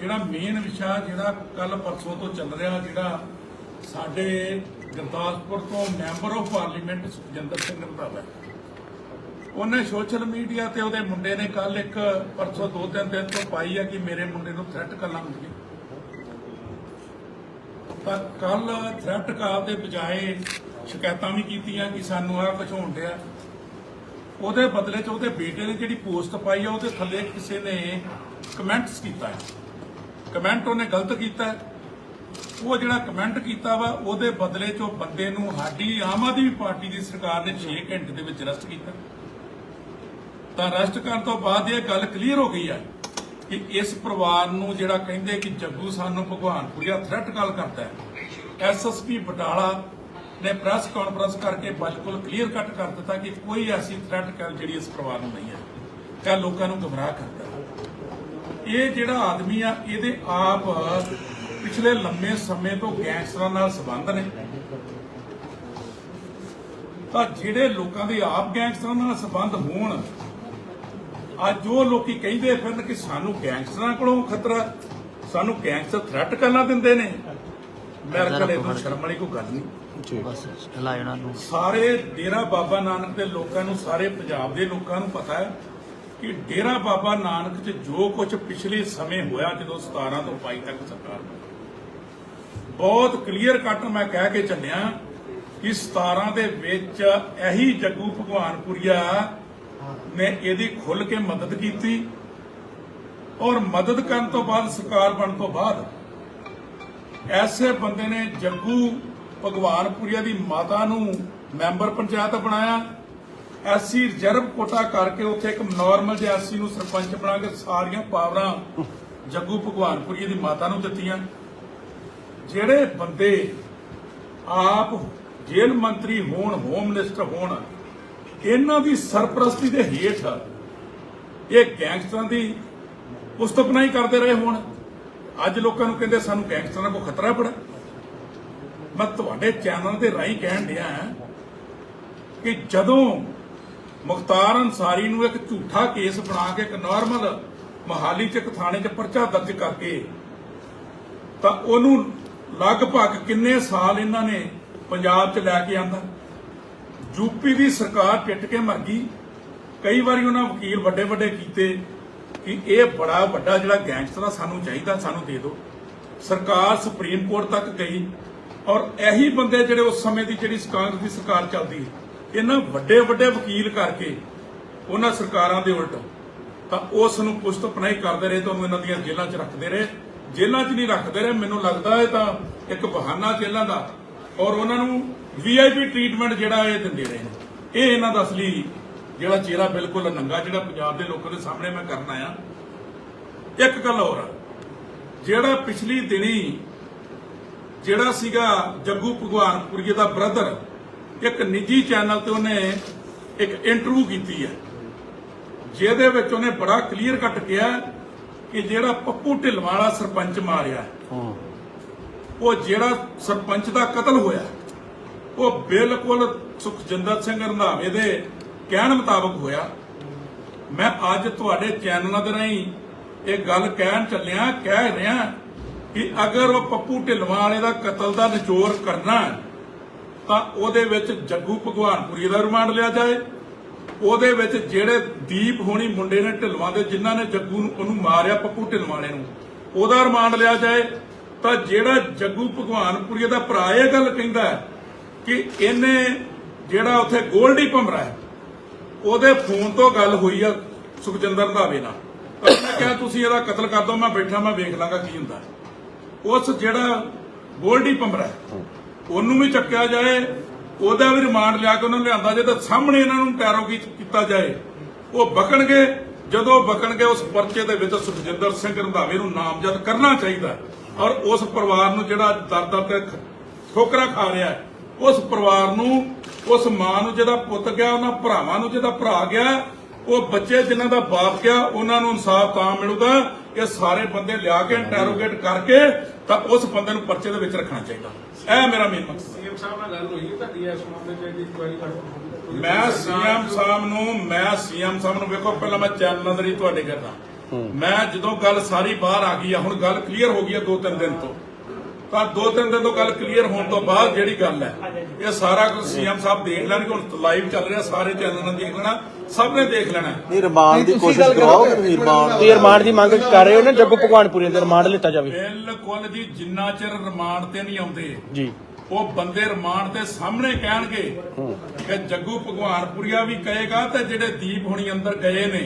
ਜਿਹੜਾ ਮੇਨ ਵਿਸ਼ਾ ਜਿਹੜਾ ਕੱਲ ਪਰਸੋਂ ਤੋਂ ਚੱਲ ਰਿਹਾ, ਜਿਹੜਾ ਸਾਡੇ ਗੁਰਦਾਸਪੁਰ ਤੋਂ member of parliament Sukhjinder Singh Randhawa ਉਹਨੇ ਸੋਸ਼ਲ ਮੀਡੀਆ ਤੇ ਉਹਦੇ ਮੁੰਡੇ ਨੇ ਕੱਲ ਇੱਕ ਪਰਸੋਂ ਦੋ ਤਿੰਨ ਦਿਨ ਤੋਂ ਪਾਈ ਆ ਕਿ ਮੇਰੇ ਮੁੰਡੇ ਨੂੰ ਥ੍ਰੈਟ ਕਰ ਹੁੰਦੀ ਤਾਂ ਕੱਲ ਥ੍ਰੈਟ ਕਾਲ ਦੇ ਬਜਾਏ ਸ਼ਿਕਾਇਤਾਂ ਵੀ ਕੀਤੀਆਂ ਕਿ ਸਾਨੂੰ ਆ ਕੁਝ ਹੋਣ ਡਿਆ। ਉਹਦੇ ਬਦਲੇ ਚ ਉਹਦੇ ਬੇਟੇ ਨੇ ਜਿਹੜੀ ਪੋਸਟ ਪਾਈ ਆ, ਉਹਦੇ ਥੱਲੇ ਕਿਸੇ ਨੇ ਕਮੈਂਟਸ ਕੀਤਾ ਹੈ। ਕਮੈਂਟ ਉਹਨੇ ਗਲਤ ਕੀਤਾ ਉਹ ਜਿਹੜਾ ਕਮੈਂਟ ਕੀਤਾ ਵਾ, ਉਹਦੇ ਬਦਲੇ ਚ ਉਹ ਬੰਦੇ ਨੂੰ ਸਾਡੀ ਆਮ ਆਦਮੀ ਪਾਰਟੀ ਦੀ ਸਰਕਾਰ ਨੇ 6 ਘੰਟੇ ਦੇ ਵਿੱਚ ਅਰੈਸਟ ਕੀਤਾ। ਤਾਂ ਅਰੈਸਟ ਕਰਨ ਤੋਂ ਬਾਅਦ ਇਹ ਗੱਲ ਕਲੀਅਰ ਹੋ ਗਈ ਹੈ ਕਿ ਇਸ ਪਰਿਵਾਰ ਨੂੰ ਜਿਹੜਾ ਕਹਿੰਦੇ ਕਿ ਜੱਗੂ ਸਾਨੂੰ ਭਗਵਾਨਪੁਰੀਆ ਥ੍ਰੈਟ ਕਾਲ ਕਰਦਾ ਹੈ। ਐਸਐਸਪੀ ਬਟਾਲਾ ਨੇ ਪ੍ਰੈਸ ਕਾਨਫਰੰਸ ਕਰਕੇ ਬਿਲਕੁਲ ਕਲੀਅਰ ਕੱਟ ਕਰ ਦਿੱਤਾ ਕਿ ਕੋਈ ਐਸੀ ਥ੍ਰੈਟ ਕਾਲ ਜਿਹੜੀ ਇਸ ਪਰਿਵਾਰ ਨੂੰ ਨਹੀਂ ਹੈ। ਕਾ ਲੋਕਾਂ ਨੂੰ ਗਮਰਾਹ ਕਰਦਾ ਇਹ ਜਿਹੜਾ ਆਦਮੀ ਆ ਇਹਦੇ ਆਪ ਪਿਛਲੇ ਲੰਮੇ ਸਮੇਂ ਤੋਂ ਗੈਂਗਸਟਰਾਂ ਨਾਲ ਸੰਬੰਧ ਨੇ। ਤਾਂ ਜਿਹੜੇ ਲੋਕਾਂ ਦੇ ਆਪ ਗੈਂਗਸਟਰਾਂ ਨਾਲ ਸੰਬੰਧ ਹੋਣ ਅੱਜ ਜੋ ਲੋਕੀ ਕਹਿੰਦੇ ਫਿਰਨ ਕਿ ਸਾਨੂੰ ਗੈਂਗਸਟਰਾਂ ਕੋਲੋਂ ਖਤਰਾ ਸਾਨੂੰ ਗੈਂਗਸਟਰ ਥ੍ਰੈਟ ਕਰਨਾ ਦਿੰਦੇ ਨੇ। ਮੇਰੇ ਕੋਲ ਤੋਂ ਸ਼ਰਮ ਵਾਲੀ ਕੋਈ ਗੱਲ ਨਹੀਂ। ਬਸ ਇਹਨਾਂ ਨੂੰ ਸਾਰੇ ਡੇਰਾ ਬਾਬਾ ਨਾਨਕ ਦੇ ਲੋਕਾਂ ਨੂੰ ਸਾਰੇ ਪੰਜਾਬ ਦੇ ਲੋਕਾਂ ਨੂੰ ਪਤਾ ਹੈ ਕਿ ਡੇਰਾ ਬਾਬਾ ਨਾਨਕ 'ਚ ਜੋ ਕੁਝ ਪਿਛਲੇ ਸਮੇਂ ਹੋਇਆ ਜਦੋਂ 17 ਤੋਂ 22 ਤੱਕ ਸਰਕਾਰ ਬਣੀ। ਬਹੁਤ ਕਲੀਅਰ ਕੱਟ ਮੈਂ ਕਹਿ ਕੇ ਚੱਲਿਆ ਕਿ 17 ਦੇ ਵਿੱਚ ਇਹੀ ਜੱਗੂ ਭਗਵਾਨਪੁਰੀਆ ਨੇ ਇਹਦੀ ਖੁੱਲ ਕੇ ਮਦਦ ਕੀਤੀ ਔਰ ਮਦਦ ਕਰਨ ਤੋਂ ਬਾਅਦ ਸਰਕਾਰ ਬਣ ਤੋਂ ਬਾਅਦ ਐਸੇ ਬੰਦੇ ਨੇ ਜੱਗੂ ਭਗਵਾਨਪੁਰੀਆ ਦੀ ਮਾਤਾ ਨੂੰ ਮੈਂਬਰ ਪੰਚਾਇਤ ਬਣਾਇਆ ਐਸਸੀ ਰਿਜ਼ਰਵ ਕੋਟਾ ਕਰਕੇ ਉੱਥੇ ਇੱਕ ਨਾਰਮਲ ਜਿਹਾ ਐਸਸੀ ਨੂੰ ਸਰਪੰਚ ਬਣਾ ਕੇ ਸਾਰੀਆਂ ਪਾਵਰਾਂ ਜੱਗੂ ਭਗਵਾਨਪੁਰੀਆ ਦੀ ਮਾਤਾ ਨੂੰ ਦਿੱਤੀਆਂ। ਜਿਹੜੇ ਬੰਦੇ ਆਪ ਜੇਲ੍ਹ ਮੰਤਰੀ ਹੋਣ ਹੋਮ ਮਿਨਿਸਟਰ ਹੋਣ, ਇਹਨਾਂ ਦੀ ਸਰਪ੍ਰਸਤੀ ਦੇ ਹੇਠ ਇਹ ਗੈਂਗਸਟਰਾਂ ਦੀ ਉਸਤਪਨਾਈ ਕਰਦੇ ਰਹੇ ਹੋਣ। ਅੱਜ ਲੋਕਾਂ ਨੂੰ ਕਹਿੰਦੇ ਸਾਨੂੰ ਗੈਂਗਸਟਰਾਂ ਕੋ ਖਤਰਾ ਪੜਾ ਮੈਂ ਤੁਹਾਡੇ ਚੈਨਲ ਦੇ ਰਾਹੀਂ ਕਹਿਣ ਡਿਆ ਕਿ ਜਦੋਂ ਮੁਖਤਾਰ ਅਨਸਾਰੀ ਨੂੰ ਇੱਕ ਝੂਠਾ ਕੇਸ ਬਣਾ ਕੇ ਇੱਕ ਨਾਰਮਲ ਮਹਾਲੀ ਚ ਇੱਕ ਥਾਣੇ 'ਚ ਪਰਚਾ ਦਰਜ ਕਰਕੇ ਤਾਂ ਉਹਨੂੰ ਲਗਭਗ ਕਿੰਨੇ ਸਾਲ ਇਹਨਾਂ ਨੇ ਪੰਜਾਬ 'ਚ ਲੈ ਕੇ ਆਂਦਾ? ਯੂਪੀ ਦੀ ਸਰਕਾਰ ਪਿੱਟ ਕੇ ਮਰ ਗਈ। ਕਈ ਵਾਰੀ ਉਹਨਾਂ ਵਕੀਲ ਵੱਡੇ ਵੱਡੇ ਕੀਤੇ ਕਿ ਇਹ ਬੜਾ ਵੱਡਾ ਜਿਹੜਾ ਗੈਂਗਸਟਰ ਆ, ਸਾਨੂੰ ਚਾਹੀਦਾ, ਸਾਨੂੰ ਦੇ ਦਿਓ। ਸਰਕਾਰ ਸੁਪਰੀਮ ਕੋਰਟ ਤੱਕ ਗਈ ਔਰ ਇਹੀ ਬੰਦੇ ਜਿਹੜੇ ਉਸ ਸਮੇਂ ਦੀ ਜਿਹੜੀ ਕਾਂਗਰਸ ਦੀ ਸਰਕਾਰ ਚੱਲਦੀ ਇਹਨਾਂ ਵੱਡੇ ਵੱਡੇ ਵਕੀਲ ਕਰਕੇ ਉਹਨਾਂ ਸਰਕਾਰਾਂ ਦੇ ਉਲਟ ਤਾਂ ਉਸ ਨੂੰ ਪੁਸ਼ਤ ਪਨਾਈ ਕਰਦੇ ਰਹੇ ਤਾਂ ਉਹਨੂੰ ਇਹਨਾਂ ਦੀਆਂ ਜੇਲ੍ਹਾਂ 'ਚ ਰੱਖਦੇ ਰਹੇ। ਜੇਲ੍ਹਾਂ 'ਚ ਨਹੀਂ ਰੱਖਦੇ ਰਹੇ, ਮੈਨੂੰ ਲੱਗਦਾ ਇਹ ਤਾਂ ਇੱਕ ਬਹਾਨਾ ਜੇਲ੍ਹਾਂ ਦਾ ਔਰ ਉਹਨਾਂ ਨੂੰ ਵੀਆਈਪੀ ਟ੍ਰੀਟਮੈਂਟ ਜਿਹੜਾ ਇਹ ਦਿੰਦੇ ਰਹੇ ਨੇ। ਇਹ ਇਹਨਾਂ ਦਾ ਅਸਲੀ ਜਿਹੜਾ ਚਿਹਰਾ ਬਿਲਕੁਲ ਨੰਗਾ ਜਿਹੜਾ ਪੰਜਾਬ ਦੇ ਲੋਕਾਂ ਦੇ ਸਾਹਮਣੇ ਮੈਂ ਕਰਨਾ ਆ ਇੱਕ ਗੱਲ ਹੋਰ ਜਿਹੜਾ ਪਿਛਲੀ ਦਿਨੀ ਜਿਹੜਾ ਸੀਗਾ ਜੱਗੂ ਭਗਵਾਨਪੁਰੀਏ ਦਾ ਬ੍ਰਦਰ ਇੱਕ ਨਿੱਜੀ ਚੈਨਲ ਤੇ ਉਹਨੇ ਇੱਕ ਇੰਟਰਵਿਊ ਕੀਤੀ ਹੈ। ਜਿਹਦੇ ਵਿੱਚ ਉਹਨੇ ਬੜਾ ਕਲੀਅਰ ਕੱਟ ਕਿਹਾ ਕਿ ਜਿਹੜਾ ਪੱਪੂ ਢਿਲਵਾਲਾ ਸਰਪੰਚ ਮਾਰਿਆ ਉਹ ਜਿਹੜਾ ਸਰਪੰਚ ਦਾ ਕਤਲ ਹੋਇਆ ਉਹ ਬਿਲਕੁਲ ਸੁਖਜਿੰਦਰ ਸਿੰਘ ਰੰਧਾਵੇ ਦੇ ਕਹਿਣ ਮੁਤਾਬਕ ਹੋਇਆ। ਮੈਂ ਅੱਜ ਤੁਹਾਡੇ ਚੈਨਲਾਂ ਦੇ ਰਾਹੀਂ ਇਹ ਗੱਲ ਕਹਿਣ ਚੱਲਿਆ ਕਹਿ ਰਿਹਾ ਕਿ ਅਗਰ ਉਹ ਪੱਪੂ ਢਿਲਵਾਂ ਵਾਲੇ ਦਾ ਕਤਲ ਦਾ ਨਿਚੋੜ ਕਰਨਾ ਤਾਂ ਉਹਦੇ ਵਿੱਚ ਜੱਗੂ ਭਗਵਾਨਪੁਰੀ ਦਾ ਰਿਮਾਂਡ ਲਿਆ ਜਾਏ। ਉਹਦੇ ਵਿੱਚ ਜਿਹੜੇ ਦੀਪ ਹੋਣੀ ਮੁੰਡੇ ਨੇ ਢਿਲਵਾਂ ਦੇ ਜਿਨ੍ਹਾਂ ਨੇ ਜੱਗੂ ਨੂੰ ਉਹਨੂੰ ਮਾਰਿਆ ਪੱਪੂ ਢਿਲਵਾਂ ਨੂੰ ਉਹਦਾ ਰਿਮਾਂਡ ਲਿਆ ਜਾਏ। ਤਾਂ ਜਿਹੜਾ ਜੱਗੂ ਭਗਵਾਨਪੁਰੀ ਦਾ ਭਰਾ ਇਹ ਗੱਲ ਕਹਿੰਦਾ ਕਿ ਇਹਨੇ ਜਿਹੜਾ ਉੱਥੇ ਗੋਲਡੀ ਭਮਰਾ ਹੈ ਉਹਦੇ ਫੋਨ ਤੋਂ ਗੱਲ ਹੋਈ ਆ ਸੁਖਜਿੰਦਰ ਰੰਧਾਵੇ ਨਾਲ। ਤਾਂ ਮੈਂ ਕਿਹਾ ਤੁਸੀਂ ਇਹਦਾ ਕਤਲ ਕਰ ਦਿਓ ਮੈਂ ਬੈਠਾ ਮੈਂ ਵੇਖ ਲਾਂਗਾ ਕੀ ਹੁੰਦਾ ਉਸ ਜਿਹੜਾ ਗੋਲਡੀ ਭਮਰਾ ਹੈ, ਉਹਨੂੰ ਵੀ ਚੱਕਿਆ ਜਾਏ, ਉਹਦਾ ਵੀ ਰਿਮਾਂਡ ਲਿਆ ਕੇ ਉਹਨਾਂ ਨੂੰ ਲਿਆਂਦਾ ਜੇ ਤਾਂ ਸਾਹਮਣੇ ਇਹਨਾਂ ਨੂੰ ਟੈਰੋਗੀ ਕੀਤਾ ਜਾਏ। ਉਹ ਬਕਣਗੇ, ਜਦੋਂ ਬਕਣਗੇ ਉਸ ਪਰਚੇ ਦੇ ਵਿੱਚ ਸੁਖਜਿੰਦਰ ਸਿੰਘ ਰੰਧਾਵੇ ਨੂੰ ਨਾਮਜ਼ਦ ਕਰਨਾ ਚਾਹੀਦਾ ਔਰ ਉਸ ਪਰਿਵਾਰ ਨੂੰ ਜਿਹੜਾ ਦਰ ਦਰ ਤੇ ਠੋਕਰਾ ਖਾ ਰਿਹਾ ਉਸ ਪਰਿਵਾਰ ਨੂੰ, ਉਸ ਮਾਂ ਨੂੰ ਜਿਹਦਾ ਪੁੱਤ ਗਿਆ, ਉਹਨਾਂ ਭਰਾਵਾਂ ਨੂੰ ਜਿਹਦਾ ਭਰਾ ਗਿਆ, ਉਹ ਬੱਚੇ ਜਿਨ੍ਹਾਂ ਦਾ ਬਾਪ ਗਿਆ, ਉਹਨਾਂ ਨੂੰ ਇਨਸਾਫ ਤਾਂ ਮਿਲੂਗਾ। ਇਹ ਸਾਰੇ ਬੰਦੇ ਲਿਆ ਕੇ ਇੰਟਰੋਗੇਟ ਕਰਕੇ ਤਾਂ ਉਸ ਬੰਦੇ ਨੂੰ ਪਰਚੇ ਦੇ ਵਿੱਚ ਰੱਖਣਾ ਚਾਹੀਦਾ। ਇਹ ਮੇਰਾ ਮੇਨ ਮਕਸਦ ਹੈ। ਸੀਐਮ ਸਾਹਿਬ ਨਾਲ ਗੱਲ ਹੋਈ ਹੈ ਤੁਹਾਡੀ ਇਸ ਮਾਮਲੇ 'ਚ ਇਹਦੀ ਇਨਕੁਆਇਰੀ ਕਰੋ ਮੈਂ ਸੀਐਮ ਸਾਹਿਬ ਨੂੰ ਮੈਂ ਸੀਐਮ ਸਾਹਿਬ ਨੂੰ ਵੇਖੋ ਪਹਿਲਾਂ ਮੈਂ ਚੈਨਲ ਨਜ਼ਰੀ ਤੁਹਾਡੇ ਕਰਦਾ। ਮੈਂ ਜਦੋਂ ਗੱਲ ਸਾਰੀ ਬਾਹਰ ਆ ਗਈ ਆ ਹੁਣ ਗੱਲ ਕਲੀਅਰ ਹੋ ਗਈ ਆ ਦੋ ਤਿੰਨ ਦਿਨ ਤੋਂ। ਤਾਂ ਦੋ ਤਿੰਨ ਦਿਨ ਤੋਂ ਗੱਲ ਕਲੀਅਰ ਹੋਣ ਤੋਂ ਬਾਅਦ ਜਿਹੜੀ ਗੱਲ ਹੈ ਇਹ ਸਾਰਾ ਕੁਝ ਸੀਐਮ ਸਾਹਿਬ ਦੇਖ ਲੈਣਗੇ ਹੁਣ ਲਾਈਵ ਚੱਲ ਰਿਹਾ ਸਾਰੇ ਚੈਨਲਾਂ ਨੇ ਦੇਖ ਲੈਣਾ ਸਭ ਨੇ ਦੇਖ ਲੈਣਾ। ਨਹੀਂ ਰਿਮਾਂਡ ਦੀ ਕੋਸ਼ਿਸ਼ ਗੱਲ ਕਰੋ ਕਰਵਾਓਗੇ ਕਿ ਤੁਸੀਂ ਰਿਮਾਂਡ ਤੁਸੀਂ ਰਿਮਾਂਡ ਦੀ ਮੰਗ ਕਰ ਰਹੇ ਹੋ ਨਾ ਜੱਗੂ ਭਗਵਾਨਪੁਰੀ ਦੇ ਰਿਮਾਂਡ ਲਿੱਤਾ ਜਾਵੇ। ਬਿਲਕੁਲ ਜੀ ਜਿੰਨਾ ਚਿਰ ਰਿਮਾਂਡ ਤੇ ਨਹੀਂ ਆਉਂਦੇ ਜੀ। ਉਹ ਬੰਦੇ ਰਿਮਾਂਡ ਦੇ ਸਾਹਮਣੇ ਕਹਿਣਗੇ ਕਿ ਜੱਗੂ ਭਗਵਾਨਪੁਰੀਆ ਵੀ ਕਹੇਗਾ ਤੇ ਜਿਹੜੇ ਦੀਪ ਹੁਣੀ ਅੰਦਰ ਗਏ ਨੇ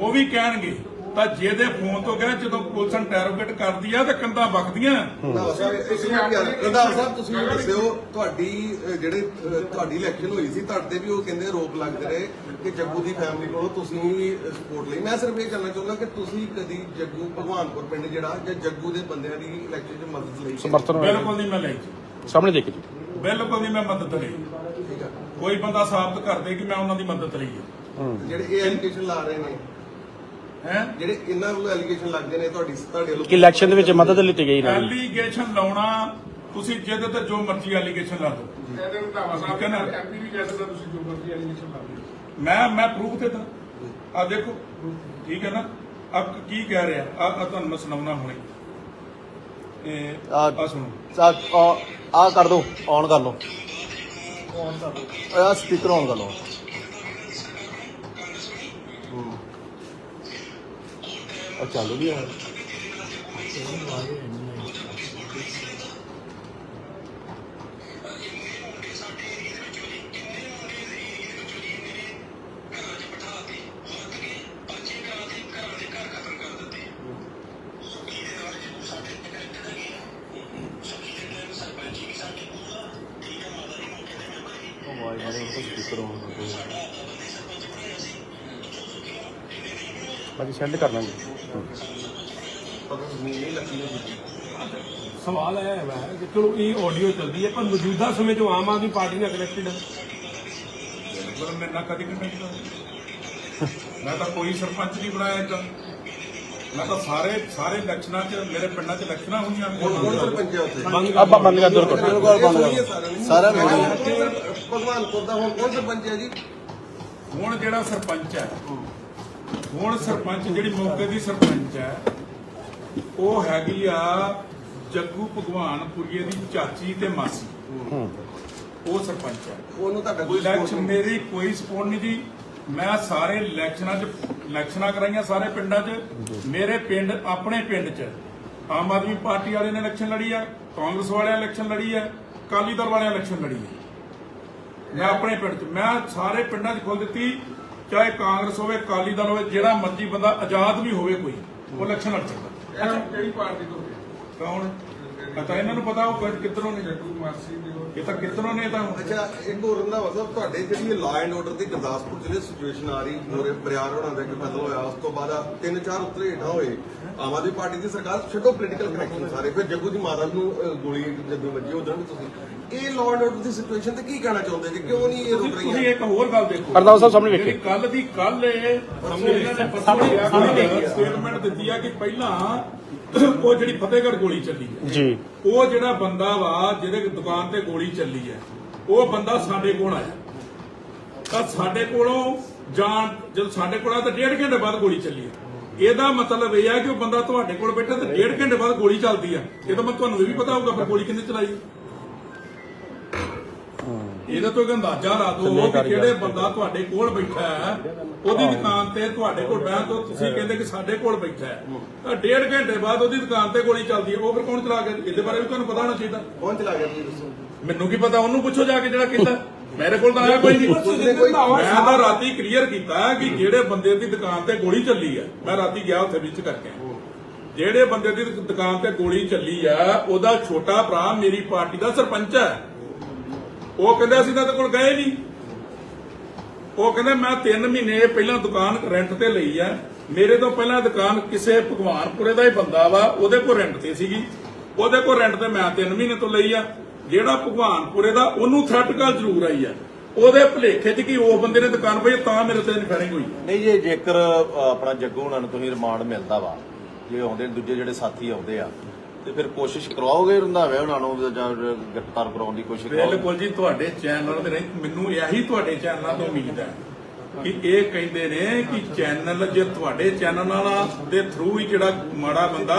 ਉਹ ਵੀ ਕਹਿਣਗੇ। ਤਾਂ ਜਿਹਦੇ ਫੋਨ ਤੋਂ ਗਏ ਜਦੋਂ ਪੁਲਿਸ ਇੰਟਰੋਗੇਟ ਕਰਦੀ ਆ ਤਾਂ ਕੰਧਾਂ ਵਗਦੀਆਂ ਰੰਧਾਵਾ ਸਾਹਿਬ ਤੁਸੀਂ ਇਹ ਗੱਲ ਰੰਧਾਵਾ ਸਾਹਿਬ ਤੁਸੀਂ ਇਹ ਦੱਸਿਓ ਤੁਹਾਡੀ ਅਹ, ਜਿਹੜੇ ਅਹ, ਤੁਹਾਡੀ ਇਲੈਕਸ਼ਨ ਹੋਈ ਸੀ ਤੁਹਾਡੇ ਵੀ ਉਹ ਕਹਿੰਦੇ ਰੋਕ ਲੱਗਦੇ ਰਹੇ ਕਿ ਜੱਗੂ ਦੀ ਫੈਮਿਲੀ ਕੋਲੋਂ ਤੁਸੀਂ ਵੀ ਸਪੋਰਟ ਲਈ। ਮੈਂ ਸਿਰਫ ਇਹ ਜਾਣਨਾ ਚਾਹੁੰਦਾ ਕਿ ਤੁਸੀਂ ਕਦੀ ਜੱਗੂ ਭਗਵਾਨਪੁਰ ਪਿੰਡ ਜਿਹੜਾ ਜਾਂ ਜੱਗੂ ਦੇ ਬੰਦਿਆਂ ਦੀ ਇਲੈਕਸ਼ਨ 'ਚ ਮਦਦ ਲਈ ਸਮਰਥਨ ਹੋਇਆ। ਬਿਲਕੁਲ ਨਹੀਂ ਮੈਂ ਲਈ ਜੀ। ਸਾਹਮਣੇ ਦੇਖੀ ਜੀ। ਬਿਲਕੁਲ ਨਹੀਂ ਮੈਂ ਮਦਦ ਲਈ। ਠੀਕ ਆ। ਕੋਈ ਬੰਦਾ ਸਾਬਤ ਕਰ ਦੇ ਕਿ ਮੈਂ ਉਹਨਾਂ ਦੀ ਮਦਦ ਲਈ ਹੈ। ਜਿਹੜੇ ਇਹ ਐਲੀਗੇਸ਼ਨ ਲਾ ਰਹੇ ਨੇ। ਹੈ ਜਿਹੜੇ ਇਹਨਾਂ ਵੱਲੋਂ ਐਲੀਗੇਸ਼ਨ ਲੱਗਦੇ ਨੇ ਤੁਹਾਡੀ ਤੁਹਾਡੇ ਵੱਲੋਂ ਕਿ ਇਲੈਕਸ਼ਨ ਦੇ ਵਿੱਚ ਮਦਦ ਲਿੱਤੀ ਗਈ ਨਾ ਐਲੀਗੇਸ਼ਨ ਲਾਉਣਾ ਤੁਸੀਂ ਜਿਹਦੇ ਤੇ ਜੋ ਮਰਜ਼ੀ ਐਲੀਗੇਸ਼ਨ ਲਾ ਦਿਓ। ਇਹਦੇ ਰੰਧਾਵਾ ਸਾਹਿਬ ਨਾ? ਐਮਪੀ ਵੀ ਕਹਿ ਸਕਦਾ ਤੁਸੀਂ ਜੋ ਮਰਜ਼ੀ ਐਲੀਗੇਸ਼ਨ ਲਾ ਦਿਓ। ਮੈਂ ਮੈਂ ਪ੍ਰੂਫ ਤੇ ਤਾਂ ਆ ਦੇਖੋ ਠੀਕ ਹੈ ਨਾ? ਅਬ ਕੀ ਕਹਿ ਰਿਹਾ? ਆ ਆ ਤੁਹਾਨੂੰ ਮੈਂ ਸੁਣਾਉਣਾ ਹੁਣੇ। ਇਹ ਆ ਆ ਸੁਣੋ। ਆ ਆ ਕਰ ਦੋ ਔਨ ਕਰ ਲਓ। ਆ ਸਪੀਕਰ ਔਨ ਕਰ ਲਓ। ਆ ਚੱਲ ਵੀ ਆ ਆਵਾਜ਼ ਮਾਰੇ ਉਹ ਸਪੀਕਰ ਔਨ ਕਰ ਦਿਓ। ਬਾਕੀ ਸੈਂਡ ਕਰਨਾ ਜੀ ਸਵਾਲ ਇਹ ਹੈ ਕਿ ਚਲੋ ਇਹ ਆਡੀਓ ਚੱਲਦੀ ਹੈ ਪਰ ਮੌਜੂਦਾ ਸਮੇਂ 'ਚ ਆਮ ਆਦਮੀ ਪਾਰਟੀ ਨਾਲ ਕਨੈਕਟਡ ਹੈ। ਮਤਲਬ ਮੈਂ ਨਾ ਕਦੀ ਕੰਟੈਕਟ ਕੀਤਾ ਮੈਂ ਤਾਂ ਕੋਈ ਸਰਪੰਚ ਨਹੀਂ ਬਣਾਇਆ ਏਦਾਂ ਮੈਂ ਤਾਂ ਸਾਰੇ ਸਾਰੇ ਇਲੈਕਸ਼ਨਾਂ 'ਚ ਮੇਰੇ ਪਿੰਡਾਂ 'ਚ ਇਲੈਕਸ਼ਨਾਂ ਹੋਈਆਂ। ਕੌਣ ਕੌਣ ਸਰਪੰਚ ਹੈ ਉੱਥੇ? ਆਪਾਂ ਬੰਦ ਕਰ ਦੋ ਰਿਕਾਰਡ ਬਿਲਕੁਲ ਬੰਦ ਇਹ ਕਰ ਸਾਰਿਆਂ ਨੂੰ। ਸਾਰਿਆਂ ਨੂੰ ਹੋਣੀ ਤੇ ਭਗਵਾਨਪੁਰ ਦਾ ਹੁਣ ਕੌਣ ਸਰਪੰਚ ਹੈ ਜੀ? ਹੁਣ ਜਿਹੜਾ ਸਰਪੰਚ ਹੈ ਹੁਣ ਸਰਪੰਚ ਜਿਹੜੀ ਮੌਕੇ ਦੀ ਸਰਪੰਚ ਹੈ ਉਹ ਹੈਗੀ ਆ ਜੱਗੂ ਭਗਵਾਨਪੁਰੀਏ ਦੀ ਚਾਚੀ ਤੇ ਮਾਸੀ। ਉਹ ਸਰਪੰਚ ਹੈ। ਉਹਨੂੰ ਤੁਹਾਡਾ ਕੋਈ ਇਲੈਕਸ਼ਨ। ਮੇਰੀ ਕੋਈ ਸਪੋਰਟ ਨਹੀਂ ਜੀ। ਮੈਂ ਸਾਰੇ ਇਲੈਕਸ਼ਨਾਂ 'ਚ ਇਲੈਕਸ਼ਨਾਂ ਕਰਾਈਆਂ ਸਾਰੇ ਪਿੰਡਾਂ 'ਚ। ਮੇਰੇ ਪਿੰਡ ਆਪਣੇ ਪਿੰਡ 'ਚ ਆਮ ਆਦਮੀ ਪਾਰਟੀ ਵਾਲੇ ਨੇ ਇਲੈਕਸ਼ਨ ਲੜੀ ਆ ਕਾਂਗਰਸ ਵਾਲਿਆਂ ਇਲੈਕਸ਼ਨ ਲੜੀ ਆ ਅਕਾਲੀ ਦਲ ਵਾਲਿਆਂ ਇਲੈਕਸ਼ਨ ਲੜੀ ਆ। ਮੈਂ ਆਪਣੇ ਪਿੰਡ 'ਚ ਮੈਂ ਸਾਰੇ ਪਿੰਡਾਂ 'ਚ ਖੋਲ ਦਿੱਤੀ। ਚਾਹੇ ਕਾਂਗਰਸ ਹੋਵੇ ਅਕਾਲੀ ਦਲ ਹੋਵੇ ਜਿਹੜਾ ਮਰਜ਼ੀ ਬੰਦਾ ਆਜ਼ਾਦ ਵੀ ਹੋਵੇ ਕੋਈ ਉਹ ਇਲੈਕਸ਼ਨ ਲੜ ਸਕਦਾ। ਕਿਹੜੀ ਪਾਰਟੀ ਤੋਂ ਹੈ ਕੌਣ? ਪਤਾ ਇਹਨਾਂ ਨੂੰ ਪਤਾ ਉਹ ਪਿੰਡ ਕਿੱਧਰੋਂ ਨੇ? ਜੱਗੂ ਮਾਸੀ ਦੇ ਉਹ ਇਹ ਤਾਂ ਕਿੱਧਰੋਂ ਨੇ ਇਹ ਤਾਂ? ਅੱਛਾ ਇੱਕ ਹੋਰ ਹੁੰਦਾ ਮਤਲਬ ਤੁਹਾਡੇ ਜਿਹੜੀ ਲਾ ਐਂਡ ਆਰਡਰ ਦੀ ਗੁਰਦਾਸਪੁਰ ਜ਼ਿਲ੍ਹੇ ਸਿਚੁਏਸ਼ਨ ਆ ਰਹੀ ਮੋਰੇ ਬਰਿਆਰ ਹੋਣਾ ਦਾ ਇੱਕ ਕਤਲ ਹੋਇਆ ਉਸ ਤੋਂ ਬਾਅਦ ਤਿੰਨ ਚਾਰ ਉੱਤਰੇ ਹੇਠਾਂ ਹੋਏ। ਆਮ ਆਦਮੀ ਪਾਰਟੀ ਦੀ ਸਰਕਾਰ ਛੱਡੋ ਪੋਲੀਟੀਕਲ ਕਨੈਕਸ਼ਨ ਸਾਰੇ ਫਿਰ ਜੱਗੂ ਦੀ ਮਾਤਾ ਨੂੰ ਗੋਲੀ ਜਦੋਂ ਵੱਜੀ ਉਦੋਂ ਵੀ ਤੁਸੀਂ ਇਹ ਲਾ ਐਂਡ ਆਰਡਰ ਦੀ ਸਿਚੁਏਸ਼ਨ ਤੇ ਕੀ ਕਹਿਣਾ ਚਾਹੁੰਦੇ ਜੀ? ਕਿਉਂ ਨਹੀਂ ਇਹ ਰੁਕ ਤੁਸੀਂ ਰਹੀਆਂ? ਇੱਕ ਹੋਰ ਗੱਲ ਦੇਖੋ। ਅਰਦਾਸ ਸਾਹਿਬ ਸਾਹਮਣੇ। ਜਿਹੜੀ ਕੱਲ ਦੀ ਕੱਲ ਇਹ ਸਟੇਟਮੈਂਟ ਦਿੱਤੀ ਆ ਕਿ ਪਹਿਲਾਂ ਉਹ ਜਿਹੜੀ ਫਤਿਹਗੜ੍ਹ ਗੋਲੀ ਚੱਲੀ ਹੈ ਜੀ। ਉਹ ਜਿਹੜਾ ਬੰਦਾ ਵਾ ਜਿਹਦੇ ਦੁਕਾਨ ਤੇ ਗੋਲੀ ਚੱਲੀ ਹੈ ਉਹ ਬੰਦਾ ਸਾਡੇ ਕੋਲ ਆਇਆ। ਤਾਂ ਸਾਡੇ ਕੋਲੋਂ ਜਾਣ ਜਦੋਂ ਸਾਡੇ ਕੋਲ ਆ ਤਾਂ ਡੇਢ ਘੰਟੇ ਬਾਅਦ ਗੋਲੀ ਚੱਲੀ ਹੈ। ਇਹਦਾ ਮਤਲਬ ਇਹ ਆ ਕਿ ਉਹ ਬੰਦਾ ਤੁਹਾਡੇ ਕੋਲ ਬੈਠਾ ਤੇ ਡੇਢ ਘੰਟੇ ਬਾਅਦ ਗੋਲੀ ਚੱਲਦੀ ਆ। ਇਹ ਤਾਂ ਮੈਂ ਤੁਹਾਨੂੰ ਇਹ ਵੀ ਪਤਾ ਹੋਊਗਾ ਫਿਰ ਗੋਲੀ ਕਿੰਨੇ ਚਲਾਈ। ਇਹਦਾ ਤੋਂ ਇੱਕ ਅੰਦਾਜ਼ਾ ਲਾ ਦਿਓ ਕਿ ਕਿਹੜੇ ਬੰਦਾ ਤੁਹਾਡੇ ਕੋਲ ਬੈਠਾ ਹੈ ਉਹਦੀ ਦੁਕਾਨ ਤੇ ਤੁਹਾਡੇ ਕੋਲ ਬਹਿਣ ਤੋਂ ਤੁਸੀਂ ਕਹਿੰਦੇ ਕਿ ਸਾਡੇ ਕੋਲ ਬੈਠਾ ਹੈ। ਤਾਂ ਡੇਢ ਘੰਟੇ ਬਾਅਦ ਉਹਦੀ ਦੁਕਾਨ ਤੇ ਗੋਲੀ ਚੱਲਦੀ ਹੈ। ਉਹ ਫਿਰ ਕੌਣ ਚਲਾ ਗਿਆ? ਇਹਦੇ ਬਾਰੇ ਵੀ ਤੁਹਾਨੂੰ ਪਤਾ ਹੋਣਾ ਚਾਹੀਦਾ। ਕੌਣ ਚਲਾ ਗਿਆ ਤੁਸੀਂ? ਦੱਸੋ ਮੈਨੂੰ ਕੀ ਪਤਾ? ਉਹਨੂੰ ਪੁੱਛੋ ਜਾ ਕੇ ਜਿਹੜਾ ਕੀਤਾ ਮੇਰੇ ਕੋਲ ਤਾਂ ਆਇਆ ਕੋਈ ਨਹੀਂ। ਮੈਂ ਤਾਂ ਰਾਤੀ ਕਲੀਅਰ ਕੀਤਾ ਕਿ ਜਿਹੜੇ ਬੰਦੇ ਦੀ ਦੁਕਾਨ ਤੇ ਗੋਲੀ ਚੱਲੀ ਹੈ ਮੈਂ ਰਾਤੀ ਗਿਆ ਉੱਥੇ ਵਿੱਚ ਕਰਕੇ। ਜਿਹੜੇ ਬੰਦੇ ਦੀ ਦੁਕਾਨ ਤੇ ਗੋਲੀ ਚੱਲੀ ਆ ਉਹਦਾ ਛੋਟਾ ਭਰਾ ਮੇਰੀ ਪਾਰਟੀ ਦਾ ਸਰਪੰਚ ਹੈ। ਉਹ ਕਹਿੰਦੇ ਅਸੀਂ ਤਾਂ ਇਹਦੇ ਕੋਲ ਗਏ ਨਹੀਂ। ਉਹ ਕਹਿੰਦੇ ਮੈਂ 3 ਮਹੀਨੇ ਪਹਿਲਾਂ ਦੁਕਾਨ ਰੈਂਟ ਤੇ ਲਈ ਆ। ਮੇਰੇ ਤੋਂ ਪਹਿਲਾਂ ਦੁਕਾਨ ਕਿਸੇ ਭਗਵਾਨਪੁਰੇ ਦਾ ਹੀ ਬੰਦਾ ਵਾ, ਉਹਦੇ ਕੋਲ ਰੈਂਟ ਤੇ ਸੀਗੀ। ਉਹਦੇ ਕੋਲ ਰੈਂਟ ਤੇ ਮੈਂ 3 ਮਹੀਨੇ ਤੋਂ ਲਈ ਆ। ਜਿਹੜਾ ਭਗਵਾਨਪੁਰੇ ਦਾ, ਉਹਨੂੰ ਥ੍ਰੈਟ ਕਾਲ ਜ਼ਰੂਰ ਆਈ ਆ। ਉਹਦੇ ਭਲੇਖੇ 'ਚ ਕਿ ਉਹ ਬੰਦੇ ਨੇ ਦੁਕਾਨ ਪਈ ਤਾਂ ਮੇਰੇ ਤੇ ਫਾਇਰਿੰਗ ਹੋਈ। ਨਹੀਂ ਜੇ ਜੇਕਰ ਆਪਣਾ ਜੱਗੂ ਹੁਣਾਂ ਨੂੰ ਤੁਸੀਂ ਰਿਮਾਂਡ ਮਿਲਦਾ ਵਾ, ਜੇ ਆਉਂਦੇ ਦੂਜੇ ਜਿਹੜੇ ਸਾਥੀ ਆਉਂਦੇ ਆ ਤੇ ਫਿਰ ਕੋਸ਼ਿਸ਼ ਕਰਵਾਓਗੇ ਰੰਧਾਵੇ ਹੁਣਾਂ ਨੂੰ ਜਾਂ ਗ੍ਰਿਫਤਾਰ ਕਰਾਉਣ ਦੀ ਕੋਸ਼ਿਸ਼ ਕਰਵਾਓਗੇ? ਬਿਲਕੁਲ ਜੀ, ਤੁਹਾਡੇ ਚੈਨਲ ਦੇ ਰਾਹੀਂ, ਮੈਨੂੰ ਇਹੀ ਤੁਹਾਡੇ ਚੈਨਲਾਂ ਤੋਂ ਉਮੀਦ ਹੈ ਕਿ ਇਹ ਕਹਿੰਦੇ ਨੇ ਕਿ ਚੈਨਲ ਜੇ ਤੁਹਾਡੇ ਚੈਨਲਾਂ ਦੇ ਥਰੂ ਹੀ ਜਿਹੜਾ ਮਾੜਾ ਬੰਦਾ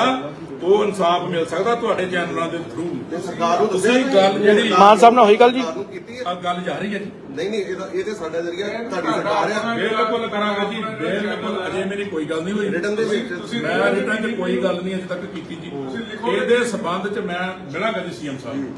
ਉਹ ਇਨਸਾਫ ਮਿਲ ਸਕਦਾ ਤੁਹਾਡੇ ਚੈਨਲਾਂ ਦੇ ਥਰੂ ਤੇ ਸਰਕਾਰ ਨੂੰ ਤੁਸੀਂ ਦੱਸਿਆ ਗੱਲ ਜਿਹੜੀ ਮਾਨ ਸਾਹਿਬ ਨਾਲ ਹੋਈ ਗੱਲ ਜੀ? ਨੂੰ ਕੀਤੀ ਹੈ। ਆ ਗੱਲ ਜਾ ਰਹੀ ਹੈ ਜੀ। ਨਹੀਂ ਨਹੀਂ ਇਹਦਾ ਇਹ ਤੇ ਸਾਡਾ ਜਰੀਆ ਤੁਹਾਡੀ ਸਰਕਾਰ ਆ। ਬਿਲਕੁਲ ਕਰਾਂਗੇ ਜੀ ਬਿਲਕੁਲ। ਅਜੇ ਮੇਰੀ ਕੋਈ ਗੱਲ ਨਹੀਂ ਹੋਈ। ਰਿਟਰਨ ਦੇ ਵਿੱਚ ਮੈਂ ਰਿਟਰਨ ਤੇ ਕੋਈ ਗੱਲ ਨਹੀਂ ਅਜੇ ਤੱਕ ਕੀਤੀ ਜੀ। ਇਹਦੇ ਸਬੰਧ ਚ ਮੈਂ ਮਿਲਾਂਗਾ ਜੀ ਸੀਐਮ ਸਾਹਿਬ ਨੂੰ।